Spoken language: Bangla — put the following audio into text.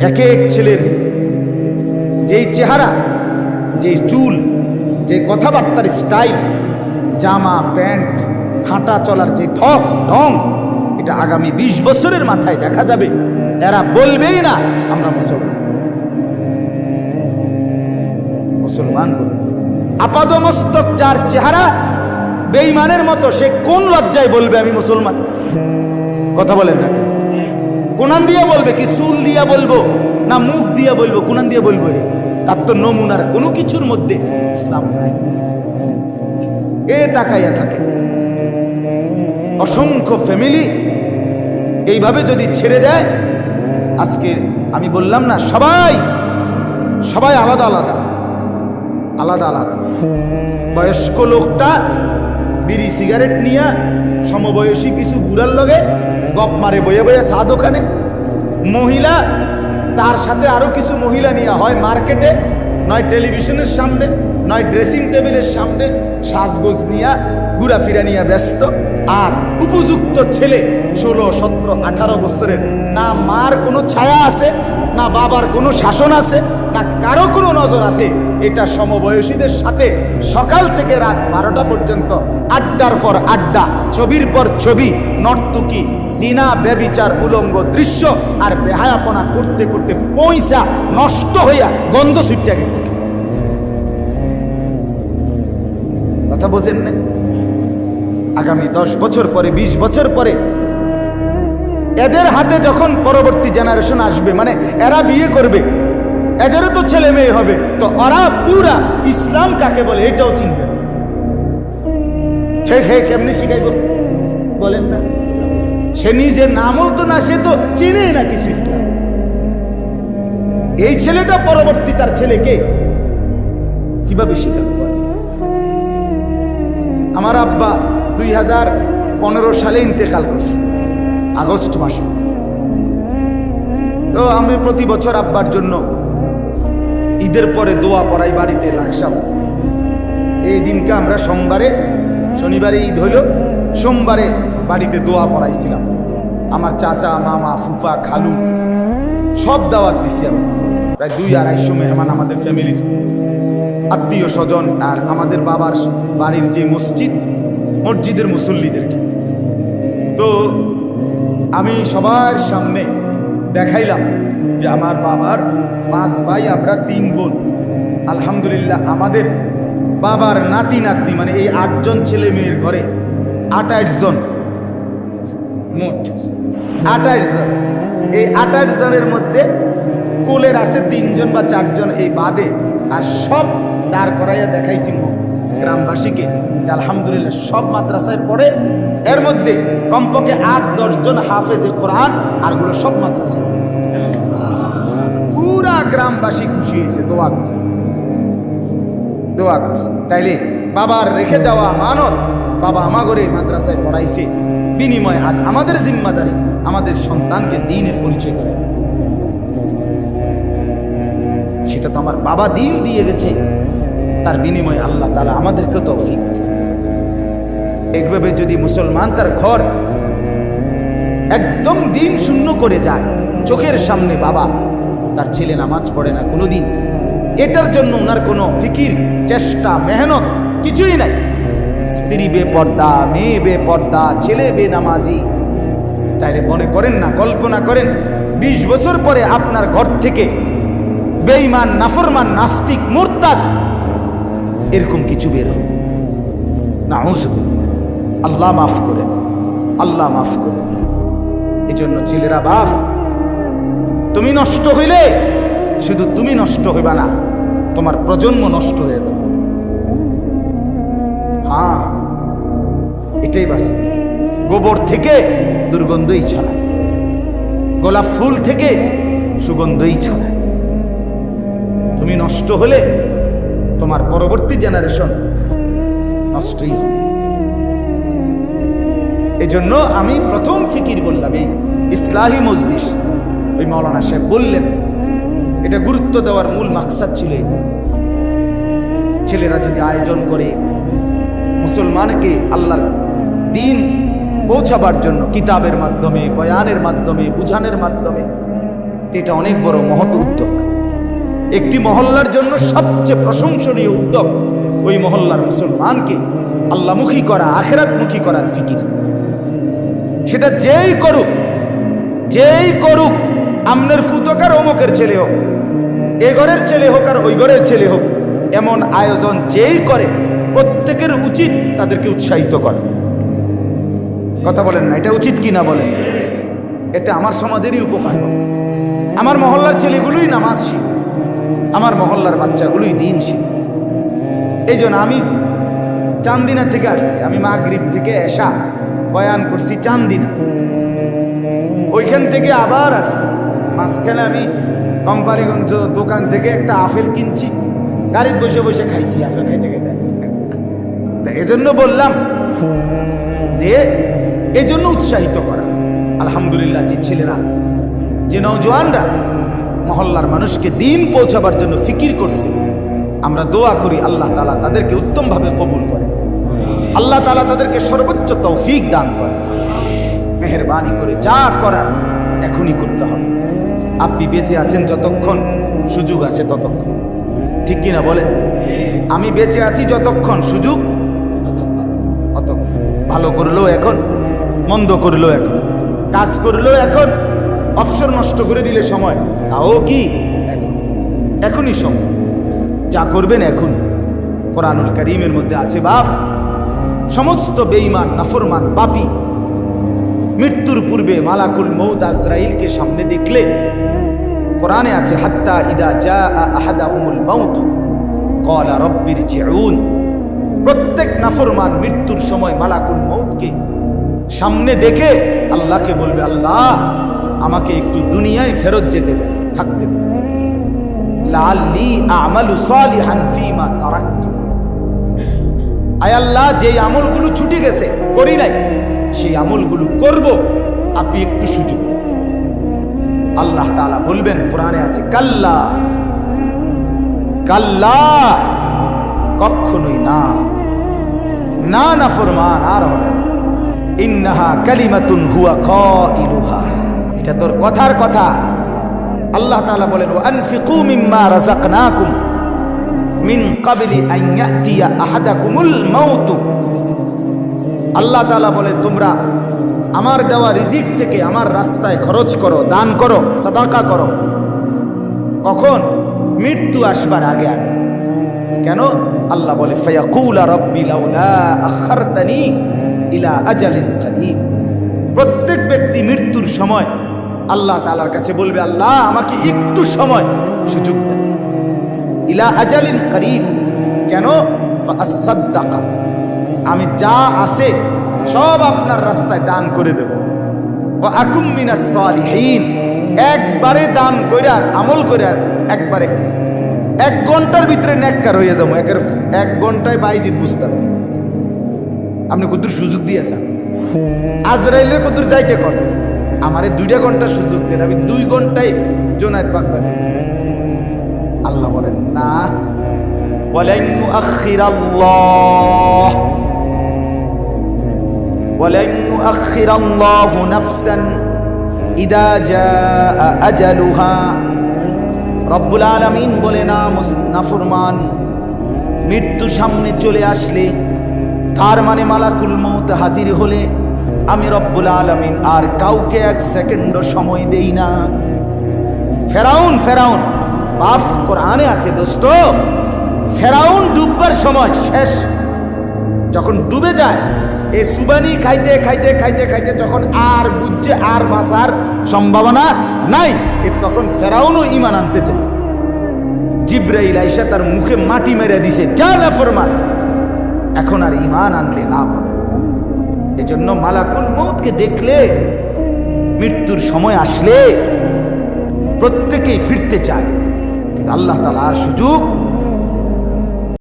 এক এক ছেলের যেই চেহারা, যেই চুল যে কথাবার্তার স্টাইল, জামা, প্যান্ট, হাঁটা চলার যে ঠক ঢং, এটা আগামী ২০ বছরের মাথায় দেখা যাবে। এরা বলবেই না, আমরা মুসলমান। মুসলমান বলবে। আপাদমস্তক যার চেহারা, বেঈমানের মতো সে কোন লজ্জায় বলবে আমি মুসলমান? কথা বলেন না? কোনান দিয়া বলবে কি? চুল দিয়া বলব না মুখ দিয়া বলব? কোনান দিয়া বলব? তার তো নমুনার কোনো কিছুর মধ্যে ইসলাম নাই। এ তাকাইয়া থাকে অসংখ্য ফ্যামিলি এইভাবে যদি ছেড়ে দেয়, আজকে আমি বললাম না, সবাই সবাই আলাদা আলাদা আলাদা আলাদা। বয়স্ক লোকটা বিড়ি সিগারেট নিয়ে সমবয়সী কিছু বুড়ার লগে গপ মারে বয়ে বয়ে চা দোকানে মহিলা, তার সাথে আরও কিছু মহিলা নিয়ে হয় মার্কেটে, নয় টেলিভিশনের সামনে, নয় ড্রেসিং টেবিলের সামনে সাজগোজ নিয়ে, ঘুরাফিরা নিয়ে ব্যস্ত। আর উপযুক্ত ছেলে ষোলো, সতেরো, আঠারো বছরের, না মার কোনো ছায়া আছে? না বাবার কোনো শাসন আছে, না কারও কোনো নজর আছে। এটা সমবয়সীদের সাথে সকাল থেকে রাত বারোটা পর্যন্ত, আড্ডার পর আড্ডা, ছবির পর ছবি, নর্তুকি, জিনা, ব্যবিচার, উলঙ্গ দৃশ্য আর বেহায়াপনা করতে করতে পয়সা নষ্ট হইয়া গন্ধ ছুটতে গেছে। কথা বোঝেন না আগামী দশ বছর পরে ২০ বছর পরে এদের হাতে যখন পরবর্তী জেনারেশন আসবে মানে এরা বিয়ে করবে, এদেরও তো ছেলে মেয়ে হবে, তো ওরা পুরা ইসলাম কাকে বলে এটাও চিনবে হে হে, কেমনি শিখাইব? বলেন না। সে নিজে নামল তো না, সে তো চিনেই না কিছু ইসলাম। এই ছেলেটা পরবর্তী তার ছেলেকে কীভাবে শিখাবে আমার আব্বা দুই হাজার পনেরো সালে ইন্তেকাল করছে। আগস্ট মাসে। তো আমি প্রতি বছর আব্বার জন্য ঈদের পরে দোয়া পড়াই বাড়িতে লাগসাম। এই দিনকে আমরা সোমবারে, শনিবারে ঈদ হইল, সোমবারে বাড়িতে দোয়া পড়াইছিলাম। আমার চাচা, মামা, ফুফা, খালু, সব দাওয়াত দিছি আমি। প্রায় দুই আড়াইশো মেহমান আমাদের ফ্যামিলির আত্মীয় স্বজন আর আমাদের বাবার বাড়ির যে মসজিদ, মসজিদের মুসল্লিদেরকে। তো আমি সবার সামনে দেখাইলাম যে আমার বাবার পাঁচ ভাই, আমরা তিন বোন। আলহামদুলিল্লাহ আমাদের বাবার নাতি নাতনি মানে এই আটজন ছেলে মেয়ের ঘরে আটাইশ জন। মোট আটাইশ জন। এই আটাইশ জনের মধ্যে কোলের আছে তিনজন বা চারজন এই বাদে, আর সব দাঁড় করাইয়া দেখাইছি গ্রামবাসীকে। আলহামদুলিল্লাহ, সব মাদ্রাসায় পড়ে এর মধ্যে কমপক্ষে আট দশজন হাফেজে কোরআন আরগুলো সব মাদ্রাসায়। পড়ে। পুরা গ্রামবাসী খুশি হয়েছে, দোয়া করছে। দোয়া করছে। তাইলে বাবার রেখে যাওয়া মানত বাবা আমাগরে মাদ্রাসায় পড়াইছে, বিনিময়ে আজ আমাদের জিম্মাদারি আমাদের সন্তানকে দিনের পরিচয় করে। সেটা তো আমার বাবা দিন দিয়ে গেছে, তার বিনিময়ে আল্লাহ তালা আমাদেরকে তৌফিক দিছে। একভাবে যদি মুসলমান তার ঘর একদম দিন শূন্য করে যায়, চোখের সামনে বাবা, তার ছেলে নামাজ পড়ে না কোনোদিন। এটার জন্য ওনার কোনো ফিকির, চেষ্টা, মেহনত কিছুই নাই। স্ত্রী বেপর্দা, মেয়ে বেপর্দা, ছেলে বে বেনামাজি। তাইলে মনে করেন না, কল্পনা করেন ২০ বছর পরে আপনার ঘর থেকে বেঈমান, নাফরমান, নাস্তিক, মুরতাদ, এরকম কিছু বের হবে না আল্লাহ মাফ করে দেন আল্লাহ মাফ করে দেন এই জন্য ছেলেরা বাপ, তুমি নষ্ট হইলে শুধু তুমি নষ্ট হইবা না, তোমার প্রজন্ম নষ্ট হয়ে যাবে। হ্যাঁ এটাই বাস্তব। গোবর থেকে দুর্গন্ধই ছড়ায়। গোলাপ ফুল থেকে সুগন্ধই ছড়ায়। তুমি নষ্ট হলে তোমার পরবর্তী জেনারেশন নষ্টই হবে। এজন্য আমি প্রথম ফিকির বললাম, এই ইসলাহী মজলিস। ওই মৌলানা সাহেব বললেন, এটা গুরুত্ব দেওয়ার মূল মাকসাদ ছিল এটা। ছেলেরা যদি আয়োজন করে, মুসলমানকে আল্লাহর দিন পৌঁছাবার জন্য, কিতাবের মাধ্যমে, বয়ানের মাধ্যমে, বুঝানের মাধ্যমে এটা অনেক বড় মহৎ উদ্যোগ। একটি মহল্লার জন্য সবচেয়ে প্রশংসনীয় উদ্যোগ ওই মহল্লার মুসলমানকে আল্লামুখী করা, আখেরাতমুখী করার ফিকির। সেটা যেই করুক যেই করুক, আমনের ফুতকার অমুকের ছেলে হোক, এ ঘরের ছেলে হোক আর ওই ঘরের ছেলে হোক, এমন আয়োজন যেই করে, প্রত্যেকের উচিত তাদেরকে উৎসাহিত করা। কথা বলেন না, এটা উচিত কি না বলেন? এতে আমার সমাজেরই উপকার আমার মহল্লার ছেলেগুলোই নামাজ শিখ, আমার মহল্লার বাচ্চাগুলোই দিন শিখ। এই জন্য আমি চান্দিনা থেকে আসছি, আমি মাগরিব থেকে এসা বয়ান করছি চান্দিনা ওইখান থেকে আবার আসছি। মাঝখানে আমি কোম্পানিগঞ্জ দোকান থেকে একটা আপেল কিনছি। গাড়িতে বসে বসে খাইছি, আপেল খাইতে খাইতে আসছি। তা এজন্য বললাম যে এই জন্য উৎসাহিত করা। আলহামদুলিল্লাহ, যে ছেলেরা, যে নৌজওয়ানরা মহল্লার মানুষকে দিন পৌঁছাবার জন্য ফিকির করছে, আমরা দোয়া করি আল্লাহ তালা তাদেরকে উত্তমভাবে কবুল করে। আল্লাহ তালা তাদেরকে সর্বোচ্চ তৌফিক দান করে মেহরবানি করে যা করার এখনই করতে হবে। আপনি বেঁচে আছেন যতক্ষণ, সুযোগ আছে ততক্ষণ। ঠিক কিনা বলেন? আমি বেঁচে আছি যতক্ষণ, সুযোগ ভালো করলেও এখন, মন্দ করলেও এখন। কাজ করলেও এখন, অবসর নষ্ট করে দিলে সময়, তাও কি এখন? এখনই সময়। যা করবেন এখন। কোরআনুল করিমের মধ্যে আছে বাপ সমস্ত বেঈমান, নাফরমান, পাপি। মৃত্যুর পূর্বে মালাকুল মৌদ আজরাইলকে সামনে দেখলে কোরআনে আছে, হাত্তা ইদা যা আহাদা উমুল মাউতু কলা রব্বির জিউন প্রত্যেক নাফরমান মৃত্যুর সময় মালাকুল মৌতকে সামনে দেখে আল্লাহকে বলবে, আল্লাহ, আমাকে একটু দুনিয়ায় ফেরত যেতে দেন থাকতে দেন লাল্লি আমালু সালিহান ফিমা তারাক্তু। আয় আল্লাহ যে আমলগুলো ছুটে গেছে, করি নাই, সেই আমলগুলো করব, আপনি একটু সুযোগ আল্লাহ তালা বলবেন, কোরআনে আছে, কাল্লা কাল্লা, কখনোই না। না না ফরমান, আর হবে না। ইন্নাহা কালিমাতুন হুয়া কাইলুহা। এটা তোর কথার কথা। আল্লাহ তাআলা বলেন, ওয়া আনফিকু মিম্মা রাযাকনাকুম। মিন ক্বাবলি আন আহাদা কুমুল মাউত। আল্লাহ তালা বলে, তোমরা আমার দেওয়া রিজিক থেকে আমার রাস্তায় খরচ করো, দান করো, সাদাকা করো। কখন? মৃত্যু আসবার আগে আগে। কেন? আল্লাহ বলে, ফায়াকুলা রব্বি লাউলা আখারতানি ইলা আজালিন প্রত্যেক ব্যক্তি মৃত্যুর সময় আল্লাহ তালার কাছে বলবে, আল্লাহ, আমাকে একটু সময় সুযোগ দেন। ইলা আজালিন করিব কেন? আমি যা আছে সব আপনার রাস্তায় দান করে দেব। সালিহিন। একবারে দান কইরার আমল কইরার একবারে এক ঘণ্টার ভিতরে নেককার হয়ে যাব। একের এক ঘন্টায় বাইজিত বুঝতাম আপনি কদ্দুর সুযোগ দিয়েছেন। আজরাইলের কদ্দুর যাইতে কন আমারে দুইটা ঘণ্টার সুযোগ দেন। আমি দুই ঘন্টায় জোনায়ত বাগদা দিয়েছি না ولن يؤخر الله ولن يؤخر الله نفسا إذا جاء أجلها রব্বুল আলমিন বলে না মুস- নাফরমান মৃত্যু সামনে চলে আসলে তার মানে মালাকুল মৌত হাজির হলে আমি রব্বুল আলমিন আর কাউকে এক সেকেন্ড সময় দেই না ফেরাউন ফেরাউন বাফ কোরআনে আছে দোস্ত। ফেরাউন ডুববার সময় শেষ। যখন ডুবে যায়, এই সুবানি খাইতে খাইতে খাইতে খাইতে যখন আর বুঝছে, আর বাঁচার সম্ভাবনা নাই, এ তখন ফেরাউনও ইমান আনতে চাইছে জিব্রাইল আইসা তার মুখে মাটি মেরে দিছে, যা না ফরমান। এখন আর ইমান আনলে লাভ হবে এজন্য মালাকুল মৌতকে দেখলে, মৃত্যুর সময় আসলে প্রত্যেকেই ফিরতে চায়। আল্লাহ তালা আর সুযোগ